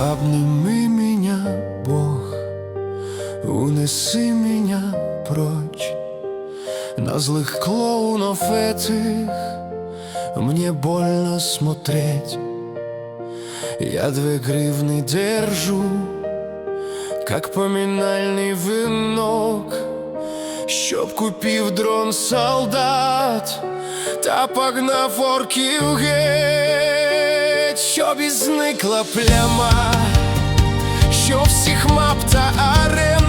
Обними меня, Бог, унеси меня прочь. На злых клоунов этих мне больно смотреть. Я две гривны держу, как поминальний винок Щоб купив дрон солдат та погнав орків геть, щоб і зникла пляма, що всіх мап та аренен,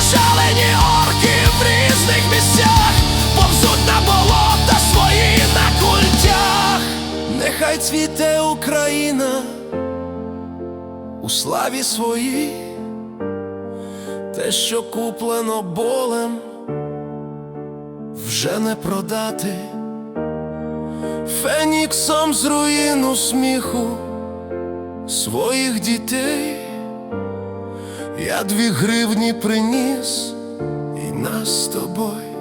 і ужалені орки в різних місцях повзуть на болота свої на культях. Нехай цвіте Україна у славі своїй, те, що куплено болем, вже не продати. Феніксом з руїну сміху своїх дітей, я дві гривні приніс, і нас з тобою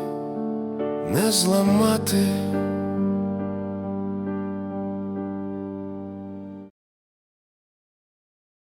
не зламати.